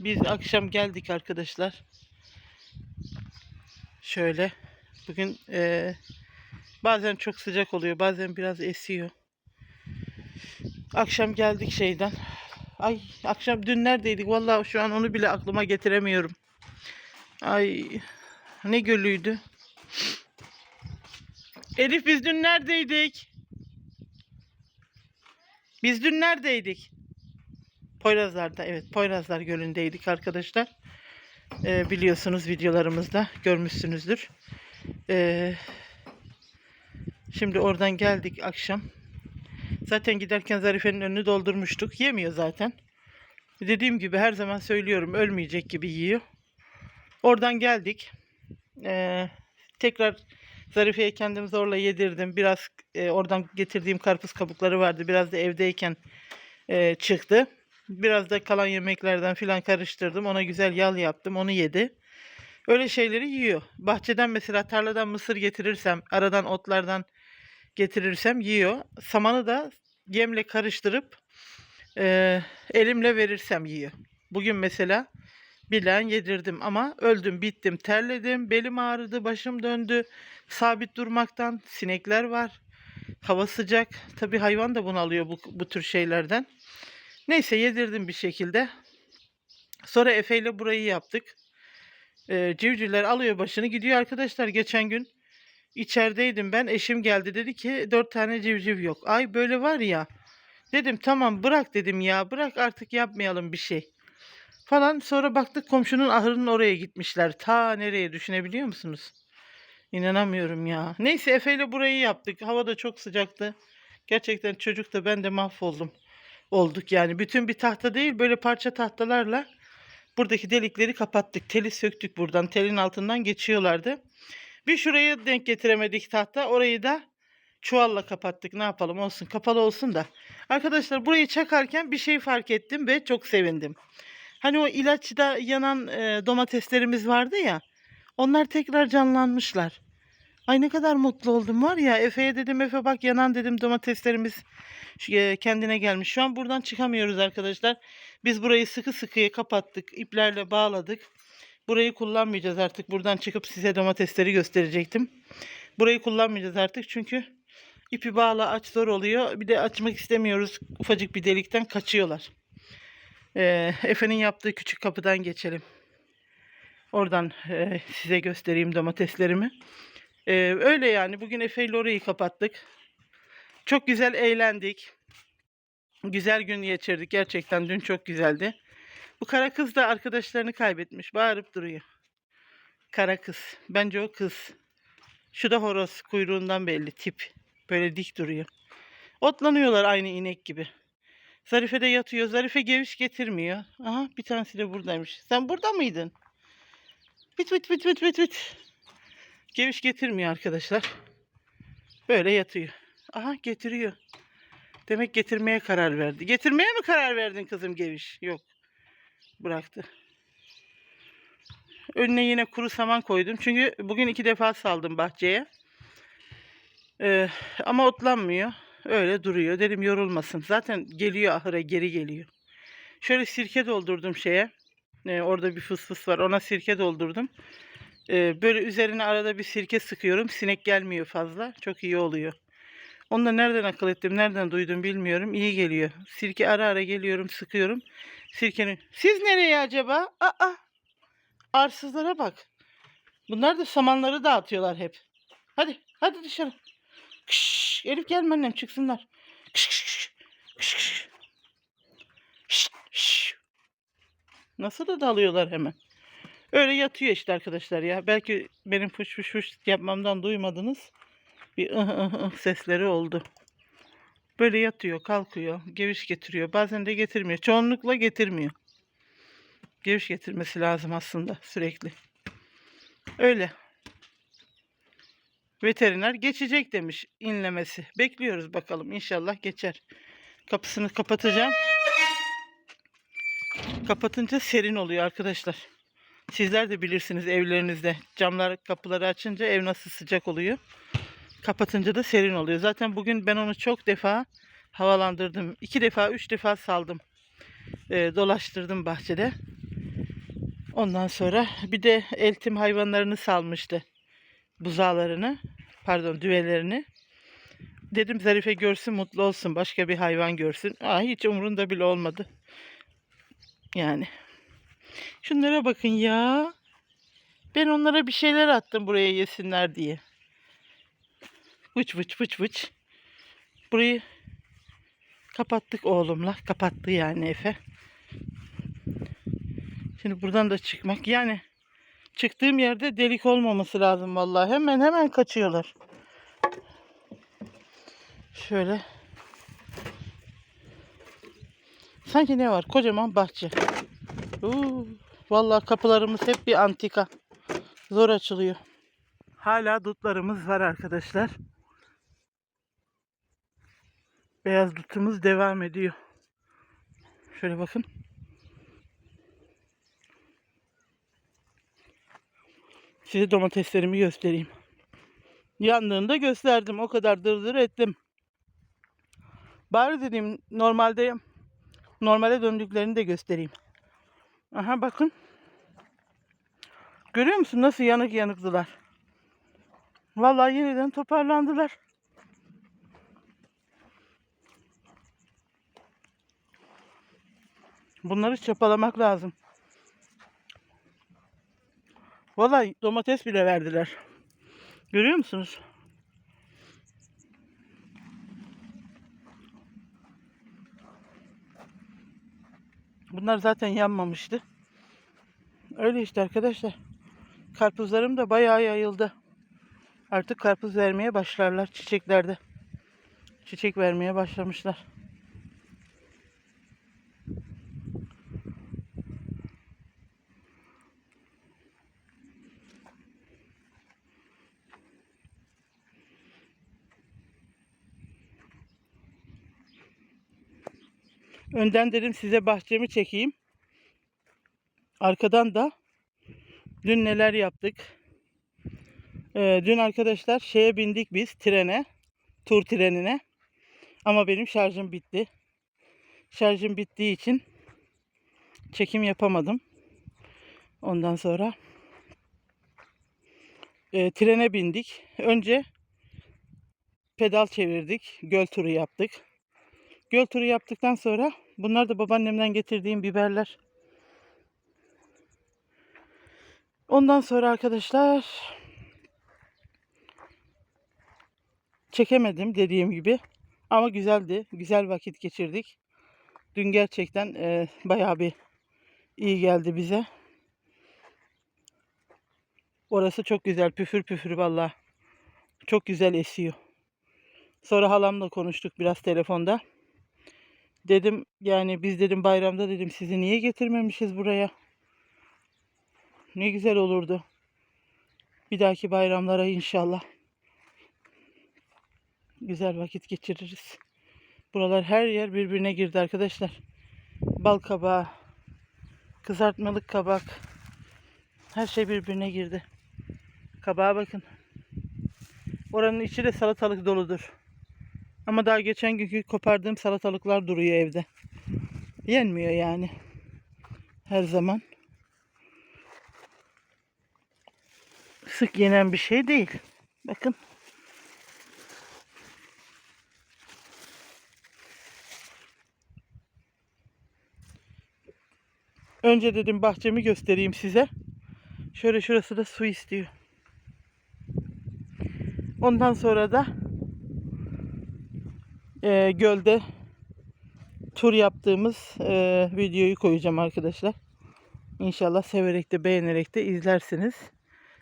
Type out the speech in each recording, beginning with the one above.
Biz akşam geldik arkadaşlar. Şöyle. Bugün eee, bazen çok sıcak oluyor. Bazen biraz esiyor. Akşam geldik şeyden. Ay akşam dün neredeydik? Vallahi şu an onu bile aklıma getiremiyorum. Ay ne gölüydü? Elif biz dün neredeydik? Biz dün neredeydik? Poyrazlar'da evet Poyrazlar Gölü'ndeydik arkadaşlar. Ee, biliyorsunuz videolarımızda görmüşsünüzdür. Ee, şimdi oradan geldik akşam. Zaten giderken Zarife'nin önünü doldurmuştuk. Yemiyor zaten. Dediğim gibi her zaman söylüyorum ölmeyecek gibi yiyor. Oradan geldik. Ee, tekrar Zarife'ye kendim zorla yedirdim. Biraz e, oradan getirdiğim karpuz kabukları vardı. Biraz da evdeyken e, çıktı. Biraz da kalan yemeklerden filan karıştırdım. Ona güzel yal yaptım. Onu yedi. Öyle şeyleri yiyor. Bahçeden mesela tarladan mısır getirirsem, aradan otlardan getirirsem yiyor. Samanı da yemle karıştırıp e, elimle verirsem yiyor. Bugün mesela bilen yedirdim ama öldüm, bittim, terledim, belim ağrıdı, başım döndü. Sabit durmaktan sinekler var. Hava sıcak. Tabii hayvan da bunalıyor bu, bu tür şeylerden. Neyse yedirdim bir şekilde. Sonra Efe ile burayı yaptık. Ee, civcivler alıyor başını gidiyor arkadaşlar. Geçen gün içerideydim ben. Eşim geldi dedi ki dört tane civciv yok. Ay böyle var ya. Dedim tamam bırak dedim ya. Bırak artık yapmayalım bir şey. Falan sonra baktık komşunun ahırının oraya gitmişler. Ta nereye düşünebiliyor musunuz? İnanamıyorum ya. Neyse Efe ile burayı yaptık. Hava da çok sıcaktı. Gerçekten çocuk da ben de mahvoldum. Olduk yani. Bütün bir tahta değil böyle parça tahtalarla buradaki delikleri kapattık. Teli söktük buradan. Telin altından geçiyorlardı. Bir şuraya denk getiremedik tahta. Orayı da çuvalla kapattık. Ne yapalım olsun. Kapalı olsun da. Arkadaşlar burayı çakarken bir şey fark ettim ve çok sevindim. Hani o ilaçta yanan e, domateslerimiz vardı ya. Onlar tekrar canlanmışlar. Ay ne kadar mutlu oldum var ya. Efe'ye dedim Efe bak yanan dedim domateslerimiz e, kendine gelmiş. Şu an buradan çıkamıyoruz arkadaşlar. Biz burayı sıkı sıkıya kapattık. iplerle bağladık. Burayı kullanmayacağız artık. Buradan çıkıp size domatesleri gösterecektim. Burayı kullanmayacağız artık çünkü ipi bağla aç zor oluyor. Bir de açmak istemiyoruz. Ufacık bir delikten kaçıyorlar. Ee, Efe'nin yaptığı küçük kapıdan geçelim. Oradan e, size göstereyim domateslerimi. Ee, öyle yani. Bugün Efe ile kapattık. Çok güzel eğlendik. Güzel gün geçirdik. Gerçekten dün çok güzeldi. Bu kara kız da arkadaşlarını kaybetmiş. Bağırıp duruyor. Kara kız. Bence o kız. Şu da horoz. Kuyruğundan belli tip. Böyle dik duruyor. Otlanıyorlar aynı inek gibi. Zarife de yatıyor. Zarife geviş getirmiyor. Aha bir tanesi de buradaymış. Sen burada mıydın? Bit bit bit bit bit bit. Geviş getirmiyor arkadaşlar. Böyle yatıyor. Aha getiriyor. Demek getirmeye karar verdi. Getirmeye mi karar verdin kızım Geviş? Yok. Bıraktı. Önüne yine kuru saman koydum. Çünkü bugün iki defa saldım bahçeye. Ee, ama otlanmıyor. Öyle duruyor. Dedim yorulmasın. Zaten geliyor ahıra geri geliyor. Şöyle sirke doldurdum şeye. Ee, orada bir fıs fıs var. Ona sirke doldurdum. Ee, böyle üzerine arada bir sirke sıkıyorum. Sinek gelmiyor fazla. Çok iyi oluyor. Onu da nereden akıl ettim, nereden duydum bilmiyorum. İyi geliyor. Sirke ara ara geliyorum, sıkıyorum. Sirkenin... Siz nereye acaba? Aa! Arsızlara bak. Bunlar da samanları dağıtıyorlar hep. Hadi, hadi dışarı. Kış, Elif gelme annem çıksınlar. Kış, kış, kış. Kış, kış. Nasıl da dalıyorlar hemen. Öyle yatıyor işte arkadaşlar ya. Belki benim fış fış fış yapmamdan duymadınız. Bir ıh ıh ıh sesleri oldu. Böyle yatıyor, kalkıyor, geviş getiriyor. Bazen de getirmiyor. Çoğunlukla getirmiyor. Geviş getirmesi lazım aslında sürekli. Öyle. Veteriner geçecek demiş inlemesi. Bekliyoruz bakalım inşallah geçer. Kapısını kapatacağım. Kapatınca serin oluyor arkadaşlar. Sizler de bilirsiniz evlerinizde camlar kapıları açınca ev nasıl sıcak oluyor. Kapatınca da serin oluyor. Zaten bugün ben onu çok defa havalandırdım. iki defa, üç defa saldım. Ee, dolaştırdım bahçede. Ondan sonra bir de eltim hayvanlarını salmıştı. Buzağlarını, pardon düvelerini. Dedim Zarife görsün mutlu olsun başka bir hayvan görsün. Aa, hiç umurunda bile olmadı. Yani. Şunlara bakın ya. Ben onlara bir şeyler attım buraya yesinler diye. Vıç vıç vıç vıç. Burayı kapattık oğlumla. Kapattı yani Efe. Şimdi buradan da çıkmak. Yani çıktığım yerde delik olmaması lazım vallahi. Hemen hemen kaçıyorlar. Şöyle. Sanki ne var? Kocaman bahçe. Uuu, vallahi kapılarımız hep bir antika. Zor açılıyor. Hala dutlarımız var arkadaşlar. Beyaz dutumuz devam ediyor. Şöyle bakın. Size domateslerimi göstereyim. Yandığında gösterdim. O kadar dırdır ettim. Bari dedim normalde normale döndüklerini de göstereyim. Aha bakın. Görüyor musun nasıl yanık yanıktılar? Vallahi yeniden toparlandılar. Bunları çapalamak lazım. Vallahi domates bile verdiler. Görüyor musunuz? Bunlar zaten yanmamıştı. Öyle işte arkadaşlar. Karpuzlarım da bayağı yayıldı. Artık karpuz vermeye başlarlar çiçeklerde. Çiçek vermeye başlamışlar. Önden dedim size bahçemi çekeyim. Arkadan da dün neler yaptık. Ee, dün arkadaşlar şeye bindik biz trene. Tur trenine. Ama benim şarjım bitti. Şarjım bittiği için çekim yapamadım. Ondan sonra e, trene bindik. Önce pedal çevirdik. Göl turu yaptık. Göl turu yaptıktan sonra bunlar da babaannemden getirdiğim biberler. Ondan sonra arkadaşlar çekemedim dediğim gibi. Ama güzeldi. Güzel vakit geçirdik. Dün gerçekten e, bayağı bir iyi geldi bize. Orası çok güzel. Püfür püfür valla. Çok güzel esiyor. Sonra halamla konuştuk biraz telefonda. Dedim yani biz dedim bayramda dedim sizi niye getirmemişiz buraya? Ne güzel olurdu. Bir dahaki bayramlara inşallah. Güzel vakit geçiririz. Buralar her yer birbirine girdi arkadaşlar. Bal kabağı, kızartmalık kabak. Her şey birbirine girdi. Kabağa bakın. Oranın içi de salatalık doludur. Ama daha geçen günkü kopardığım salatalıklar duruyor evde. Yenmiyor yani. Her zaman. Sık yenen bir şey değil. Bakın. Önce dedim bahçemi göstereyim size. Şöyle şurası da su istiyor. Ondan sonra da e, gölde tur yaptığımız e, videoyu koyacağım arkadaşlar. İnşallah severek de beğenerek de izlersiniz.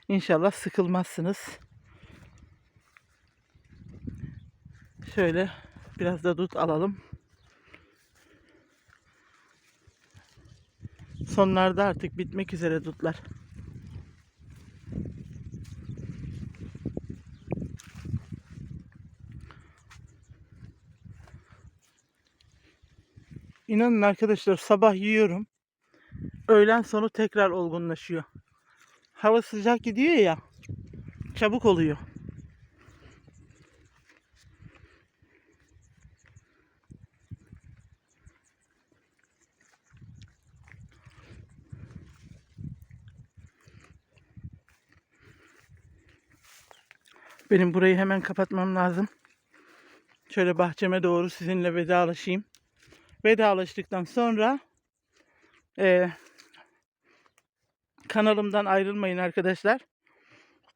İnşallah sıkılmazsınız. Şöyle biraz da dut alalım. Sonlarda artık bitmek üzere dutlar. İnanın arkadaşlar sabah yiyorum. Öğlen sonu tekrar olgunlaşıyor. Hava sıcak gidiyor ya. Çabuk oluyor. Benim burayı hemen kapatmam lazım. Şöyle bahçeme doğru sizinle vedalaşayım. Vedalaştıktan sonra eee, kanalımdan ayrılmayın arkadaşlar.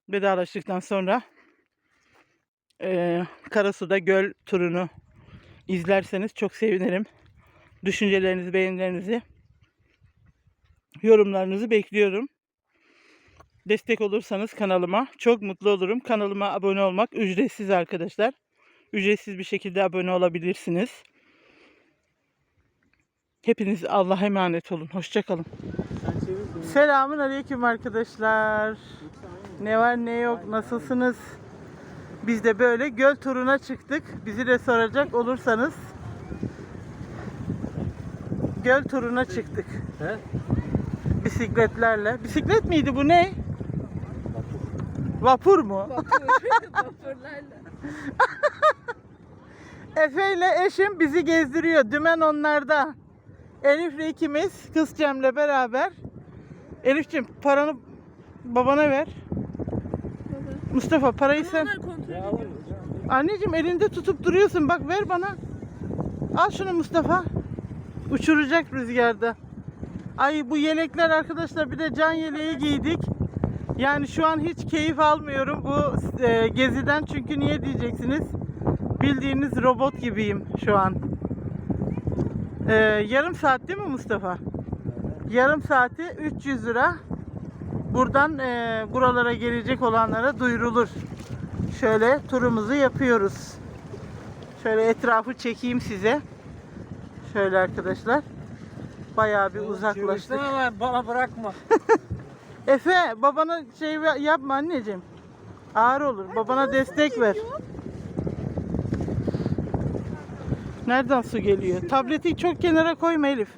Vedalaştıktan sonra eee Karasu'da göl turunu izlerseniz çok sevinirim. Düşüncelerinizi, beğenilerinizi, yorumlarınızı bekliyorum. Destek olursanız kanalıma çok mutlu olurum. Kanalıma abone olmak ücretsiz arkadaşlar. Ücretsiz bir şekilde abone olabilirsiniz. Hepiniz Allah'a emanet olun. Hoşçakalın. Selamun aleyküm arkadaşlar. Ne var ne yok nasılsınız? Biz de böyle göl turuna çıktık. Bizi de soracak olursanız göl turuna çıktık. He? Bisikletlerle. Bisiklet miydi bu ne? Vapur mu? Vapurlarla. Efe ile eşim bizi gezdiriyor. Dümen onlarda. Elif'le ikimiz kız Cem'le beraber. Elif'ciğim paranı babana ver. Mustafa parayı sen... Anneciğim elinde tutup duruyorsun. Bak ver bana. Al şunu Mustafa. Uçuracak rüzgarda. Ay bu yelekler arkadaşlar bir de can yeleği giydik. Yani şu an hiç keyif almıyorum bu e, geziden çünkü niye diyeceksiniz? Bildiğiniz robot gibiyim şu an. E, yarım saat değil mi Mustafa? Yarım saati 300 lira. Buradan e, buralara gelecek olanlara duyurulur. Şöyle turumuzu yapıyoruz. Şöyle etrafı çekeyim size. Şöyle arkadaşlar. Bayağı bir uzaklaştık. Bana bırakma. Efe babana şey yapma anneciğim. Ağır olur. Babana destek ver. Nereden su geliyor? Tableti çok kenara koyma Elif.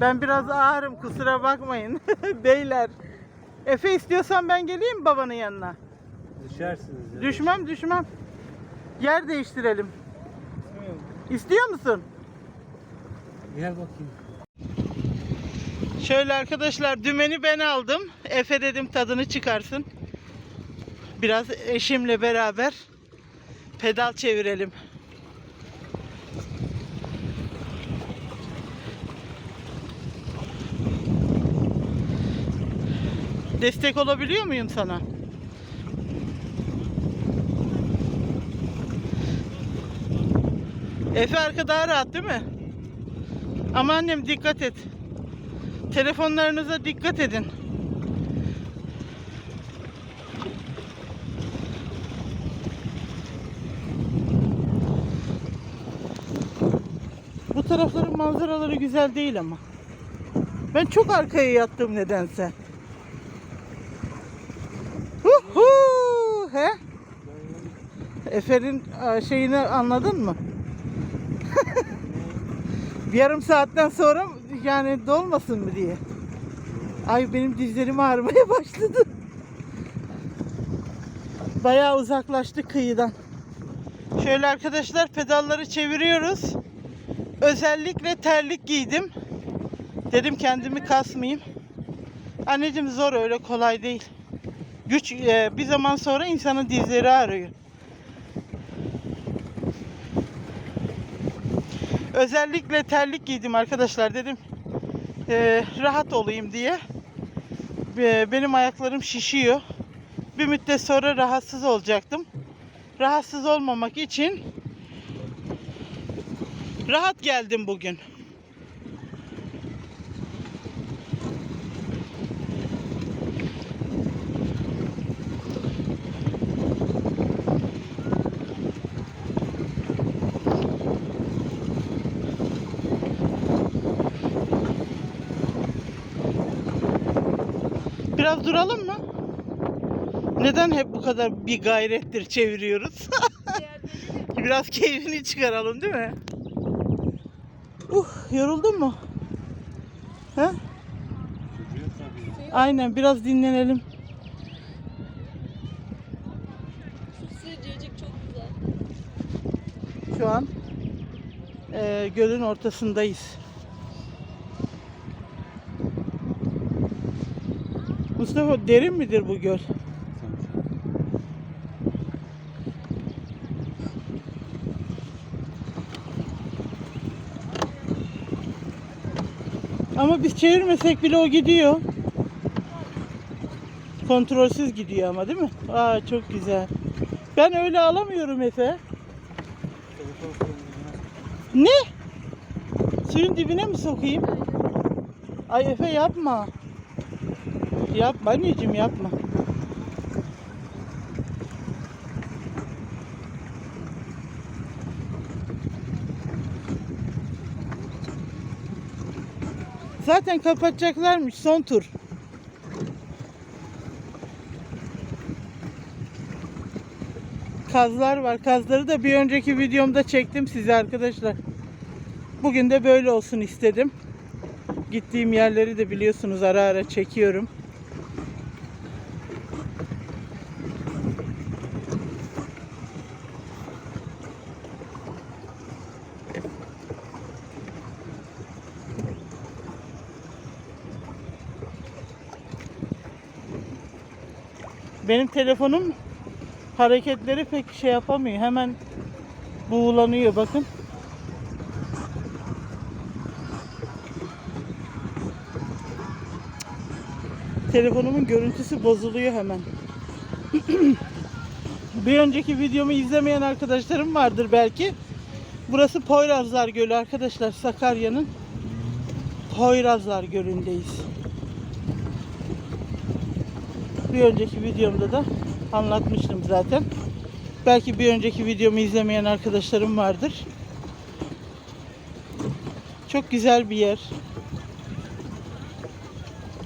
Ben biraz ağırım kusura bakmayın. Beyler. Efe istiyorsan ben geleyim mi babanın yanına? Düşersiniz ya. Düşmem düşmem. Yer değiştirelim. İstiyor musun? Gel bakayım. Şöyle arkadaşlar dümeni ben aldım. Efe dedim tadını çıkarsın. Biraz eşimle beraber pedal çevirelim. Destek olabiliyor muyum sana? Efe arka daha rahat değil mi? Ama annem dikkat et. Telefonlarınıza dikkat edin. Bu tarafların manzaraları güzel değil ama. Ben çok arkaya yattım nedense. Huhu, he? Efer'in şeyini anladın mı? Bir yarım saatten sonra yani dolmasın mı diye. Ay benim dizlerim ağrımaya başladı. Bayağı uzaklaştık kıyıdan. Şöyle arkadaşlar pedalları çeviriyoruz. Özellikle terlik giydim. Dedim kendimi kasmayayım. Anneciğim zor öyle kolay değil. Güç e, bir zaman sonra insanın dizleri ağrıyor. Özellikle terlik giydim arkadaşlar dedim. E, rahat olayım diye. E, benim ayaklarım şişiyor. Bir müddet sonra rahatsız olacaktım. Rahatsız olmamak için rahat geldim bugün. Duralım mı? Neden hep bu kadar bir gayrettir çeviriyoruz? Biraz keyfini çıkaralım değil mi? Uh, yoruldun mu? Tabii. Aynen biraz dinlenelim. Sıcacık çok güzel. Şu an eee, gölün ortasındayız. Mustafa derin midir bu göl? Ama biz çevirmesek bile o gidiyor. Kontrolsüz gidiyor ama değil mi? Aa çok güzel. Ben öyle alamıyorum Efe. Ne? Suyun dibine mi sokayım? Ay Efe yapma. Yapma anneciğim yapma. Zaten kapatacaklarmış son tur. Kazlar var. Kazları da bir önceki videomda çektim size arkadaşlar. Bugün de böyle olsun istedim. Gittiğim yerleri de biliyorsunuz ara ara çekiyorum. Benim telefonum hareketleri pek şey yapamıyor. Hemen buğulanıyor bakın. Telefonumun görüntüsü bozuluyor hemen. Bir önceki videomu izlemeyen arkadaşlarım vardır belki. Burası Poyrazlar Gölü arkadaşlar. Sakarya'nın Poyrazlar Gölü'ndeyiz. Bir önceki videomda da anlatmıştım zaten. Belki bir önceki videomu izlemeyen arkadaşlarım vardır. Çok güzel bir yer.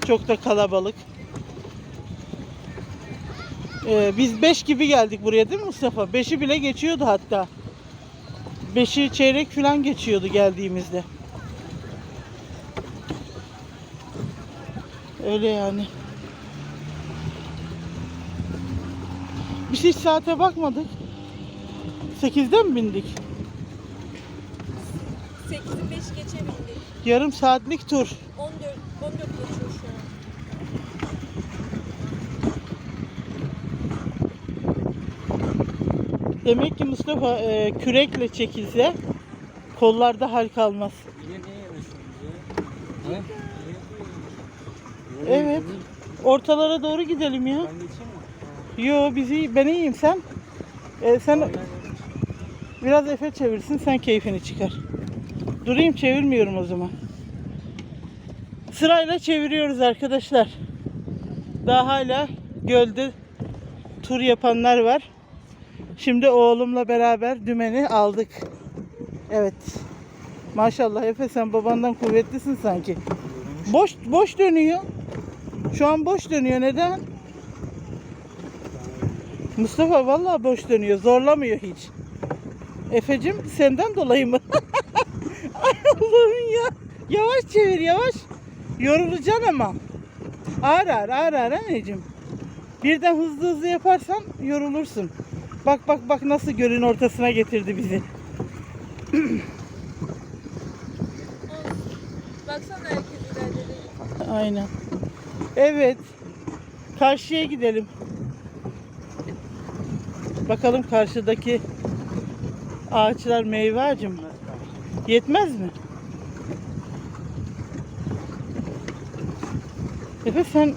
Çok da kalabalık. Ee, biz 5 gibi geldik buraya değil mi Mustafa? 5'i bile geçiyordu hatta. 5'i çeyrek falan geçiyordu geldiğimizde. Öyle yani. Biz hiç saate bakmadık. 8'de mi bindik? 8'i 5 geçebildik. Yarım saatlik tur. 14, 14 geçiyor şu an. Demek ki Mustafa e, kürekle çekilse kollarda hal kalmaz. Evet. Ortalara doğru gidelim ya. Ben geçeyim? Yo biz iyi, ben iyiyim sen. E, sen biraz Efe çevirsin sen keyfini çıkar. Durayım çevirmiyorum o zaman. Sırayla çeviriyoruz arkadaşlar. Daha hala gölde tur yapanlar var. Şimdi oğlumla beraber dümeni aldık. Evet. Maşallah Efe sen babandan kuvvetlisin sanki. Boş boş dönüyor. Şu an boş dönüyor. Neden? Mustafa vallahi boş dönüyor. Zorlamıyor hiç. Efecim senden dolayı mı? Ay Allah'ım ya. Yavaş çevir yavaş. Yorulacaksın ama. Ağır ağır ağır ağır anneciğim. Birden hızlı hızlı yaparsan yorulursun. Bak bak bak nasıl gölün ortasına getirdi bizi. Baksana herkes ilerledi. Aynen. Evet. Karşıya gidelim. Bakalım karşıdaki ağaçlar meyve ağacı mı? Yetmez mi? Efe sen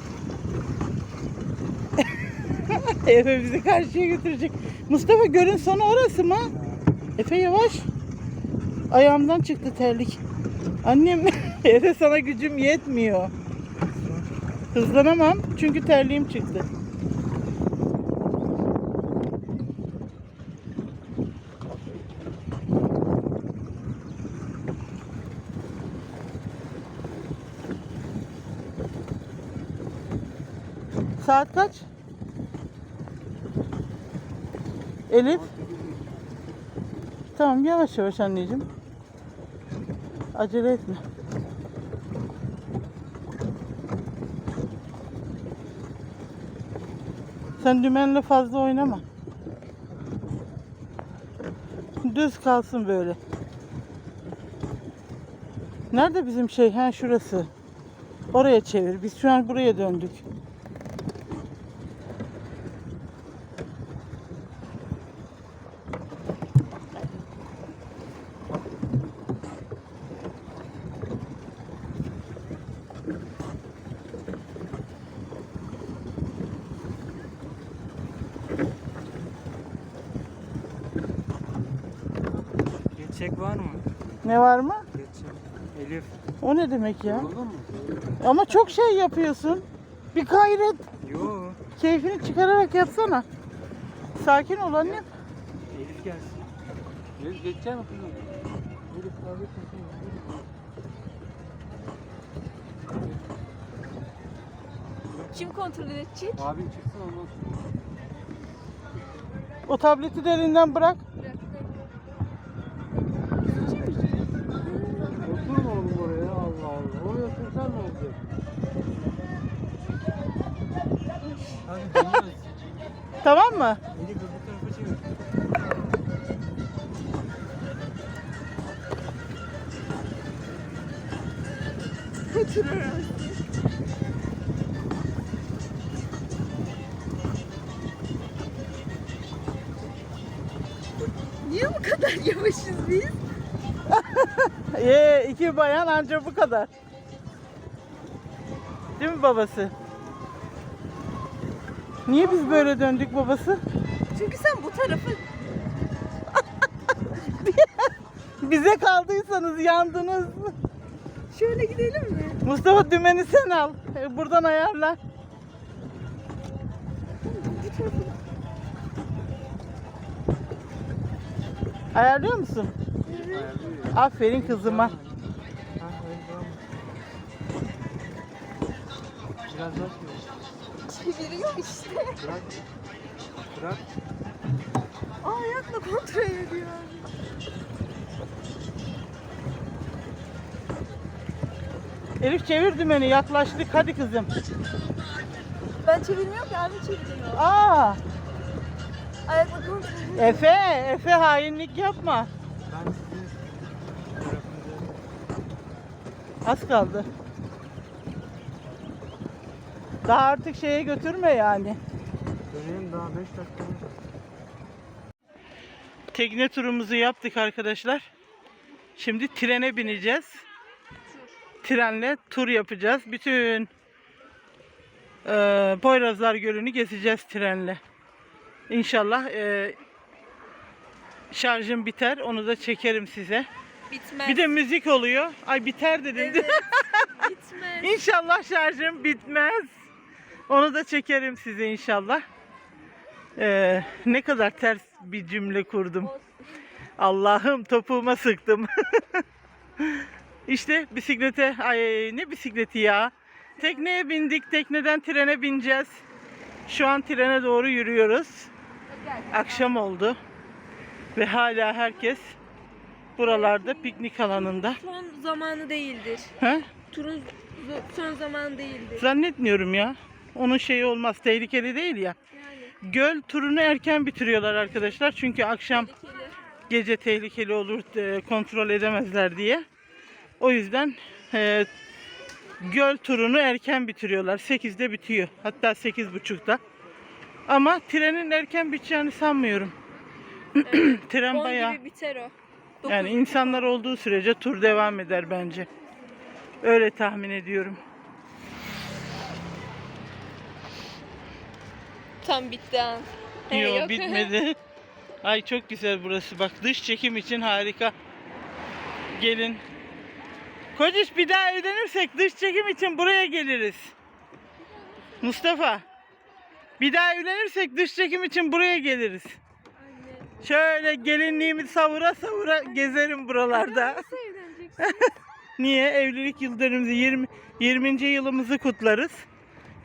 Efe bizi karşıya götürecek. Mustafa gölün sonu orası mı? Efe yavaş. Ayağımdan çıktı terlik. Annem Efe sana gücüm yetmiyor. Hızlanamam çünkü terliğim çıktı. Saat kaç? Elif. Tamam yavaş yavaş anneciğim. Acele etme. Sen dümenle fazla oynama. Düz kalsın böyle. Nerede bizim şey? Ha şurası. Oraya çevir. Biz şu an buraya döndük. Geçecek var mı? Ne var mı? Geçecek. Elif. O ne demek ya? Olur mu? Ama çok şey yapıyorsun. Bir gayret. Yo. Keyfini çıkararak yapsana. Sakin ol annem. Elif gelsin. Elif geçecek mi kızım? Elif etmesin. Kim kontrol edecek? Abin çıksın ondan sonra. O tableti de elinden bırak. Tamam mı? Çevir. Niye bu kadar yavaşız biz? Ee, iki bayan anca bu kadar. Değil mi babası? Niye biz böyle döndük babası? Çünkü sen bu tarafı Bize kaldıysanız yandınız. şöyle gidelim mi? Mustafa dümeni sen al. Ee, Buradan ayarla. Ayarlıyor musun? Ya. Aferin kızıma. Biraz daha çevir. Çeviriyor işte. Bırak. Bırak. Aa ayakla kontrol ediyor. Elif çevir dümeni yaklaştık hadi kızım. Ben çevirmiyorum ki anne çeviriyor. Aa, Ayakla kontrol ediyor. Efe, Efe hainlik yapma. Ben sizin Az kaldı. Daha artık şeye götürme yani. dönelim daha 5 dakikamız var. Tekne turumuzu yaptık arkadaşlar. Şimdi trene bineceğiz. Trenle tur yapacağız. Bütün eee Poyrazlar Gölü'nü gezeceğiz trenle. İnşallah eee, şarjım biter. Onu da çekerim size. Bitmez. Bir de müzik oluyor. Ay biter dedim. Evet. Bitmez. İnşallah şarjım bitmez. Onu da çekerim size inşallah. Ee, ne kadar ters bir cümle kurdum. Allah'ım topuğuma sıktım. işte bisiklete, ay ne bisikleti ya. Tekneye bindik, tekneden trene bineceğiz. Şu an trene doğru yürüyoruz. Akşam oldu. Ve hala herkes buralarda piknik alanında. Son zamanı değildir. He? Turun son zamanı değildir. Zannetmiyorum ya. Onun şeyi olmaz. Tehlikeli değil ya. Yani Göl turunu erken bitiriyorlar arkadaşlar. Çünkü akşam tehlikeli. gece tehlikeli olur e, kontrol edemezler diye. O yüzden e, göl turunu erken bitiriyorlar. 8'de bitiyor. Hatta 8.30'da. Ama trenin erken biteceğini sanmıyorum. Tren 10 bayağı gibi biter o. yani Dokuz- insanlar olduğu sürece tur devam eder bence. Öyle tahmin ediyorum. Tam bitti an. He, Yok bitmedi. Ay çok güzel burası. Bak dış çekim için harika. Gelin. Kociş bir daha evlenirsek dış çekim için buraya geliriz. Mustafa. Bir daha evlenirsek dış çekim için buraya geliriz. Anne. Şöyle gelinliğimi savura savura gezerim buralarda. Nasıl evleneceksin? Niye? Evlilik yıl dönümümüzü 20, 20. yılımızı kutlarız.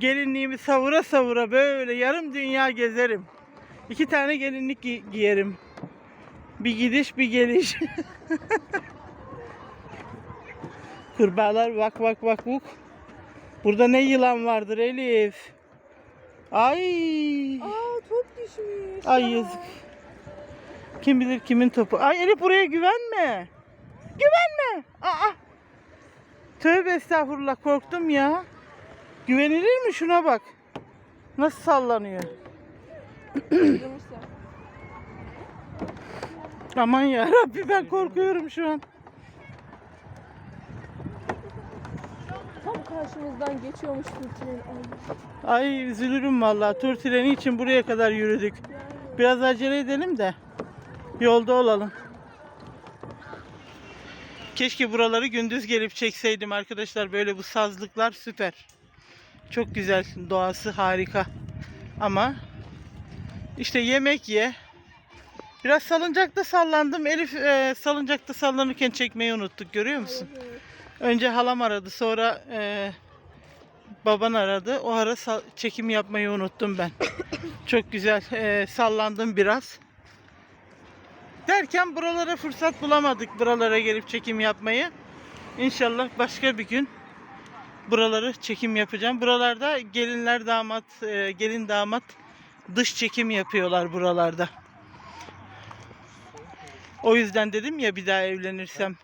Gelinliğimi savura savura böyle yarım dünya gezerim. İki tane gelinlik gi- giyerim. Bir gidiş bir geliş. Kurbağalar bak bak bak bak. Burada ne yılan vardır Elif. Ay. Aa top düşmüş. Ay ya. yazık. Kim bilir kimin topu. Ay Elif buraya güvenme. Güvenme. Aa. Tövbe estağfurullah korktum ya. Güvenilir mi? Şuna bak. Nasıl sallanıyor. Aman ya Rabbi ben korkuyorum şu an. Tam karşımızdan geçiyormuş tren. Ay. Üzülürüm vallahi. Tur treni için buraya kadar yürüdük. Biraz acele edelim de yolda olalım. Keşke buraları gündüz gelip çekseydim arkadaşlar. Böyle bu sazlıklar süper. Çok güzel. Doğası harika. Ama işte yemek ye. Biraz salıncakta sallandım. Elif e, salıncakta sallanırken çekmeyi unuttuk. Görüyor musun? Önce halam aradı. Sonra e, baban aradı. O ara çekim yapmayı unuttum ben. Çok güzel e, sallandım biraz. Derken buralara fırsat bulamadık. Buralara gelip çekim yapmayı. İnşallah başka bir gün buraları çekim yapacağım. Buralarda gelinler damat, e, gelin damat dış çekim yapıyorlar buralarda. O yüzden dedim ya bir daha evlenirsem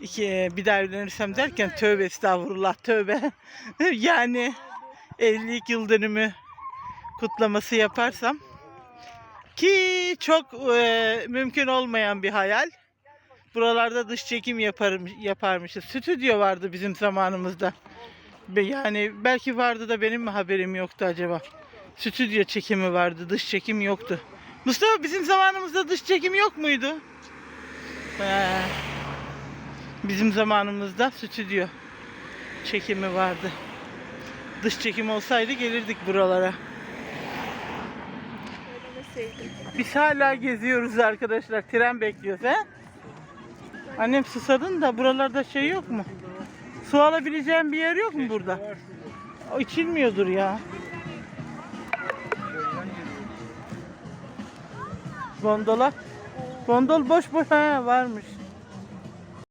iki, e, bir daha evlenirsem derken tövbe estağfurullah tövbe. yani evlilik yıl dönümü kutlaması yaparsam ki çok e, mümkün olmayan bir hayal. Buralarda dış çekim yaparım, yaparmışız. Stüdyo vardı bizim zamanımızda. Yani belki vardı da benim mi haberim yoktu acaba? Stüdyo çekimi vardı, dış çekim yoktu. Mustafa bizim zamanımızda dış çekim yok muydu? He. Bizim zamanımızda stüdyo çekimi vardı. Dış çekim olsaydı gelirdik buralara. Biz hala geziyoruz arkadaşlar. Tren bekliyoruz he? Annem susadın da buralarda şey yok mu? Su alabileceğim bir yer yok mu burada? O içilmiyordur ya. Gondola. Gondol boş boş ha varmış.